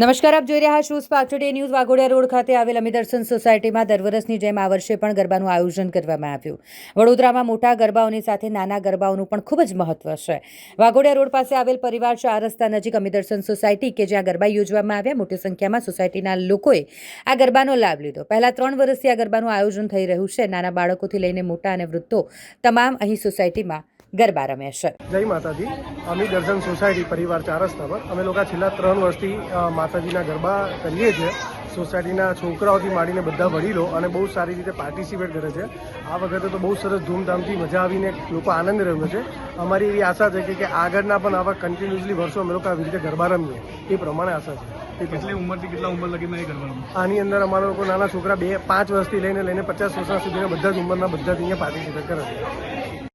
નમસ્કાર, આપ જોઈ રહ્યા છો spark today news Waghodia road ખાતે આવેલ અમિદર્શન સોસાયટીમાં દર વર્ષની જેમ આ વર્ષે પણ ગરબાનું આયોજન કરવામાં આવ્યું. વડોદરામાં મોટા ગરબાઓની સાથે નાના ગરબાઓનું પણ ખૂબ જ મહત્વ છે. વાઘોડિયા રોડ પાસે આવેલ પરિવાર ચાર રસ્તા નજીક અમિદર્શન સોસાયટી કે જ્યાં ગરબા યોજવામાં આવ્યા, મોટી સંખ્યામાં સોસાયટીના લોકોએ આ ગરબાનો લાભ લીધો. પહેલા ત્રણ વર્ષથી આ ગરબાનું આયોજન થઈ રહ્યું છે. નાના બાળકોથી લઈને મોટા અને વૃદ્ધો તમામ અહીં સોસાયટીમાં ગરબા રમે છે. જય માતાજી. અમે દર્શન સોસાયટી પરિવાર ચાર રસ્તા પર. અમે લોકો છેલ્લા ત્રણ વર્ષથી માતાજીના ગરબા કરીએ છીએ. સોસાયટીના છોકરાઓથી માંડીને બધા વડીલો અને બહુ સારી રીતે પાર્ટિસિપેટ કરે છે. આ વખતે તો બહુ સરસ ધૂમધામથી મજા આવીને લોકો આનંદ રહ્યો છે. અમારી એવી આશા છે કે આગળના પણ આવા કન્ટિન્યુઅસલી વર્ષો અમે લોકો આવી રીતે ગરબા રમીએ. એ પ્રમાણે આશા છે. એ કેટલી ઉંમરથી કેટલા ઉંમર લગીને આની અંદર અમારા લોકો નાના છોકરા બે પાંચ વર્ષથી લઈને લઈને પચાસ વર્ષ સુધીના બધા જ ઉંમરના બધા જ અહીંયા પાર્ટિસિપેટ કરે છે.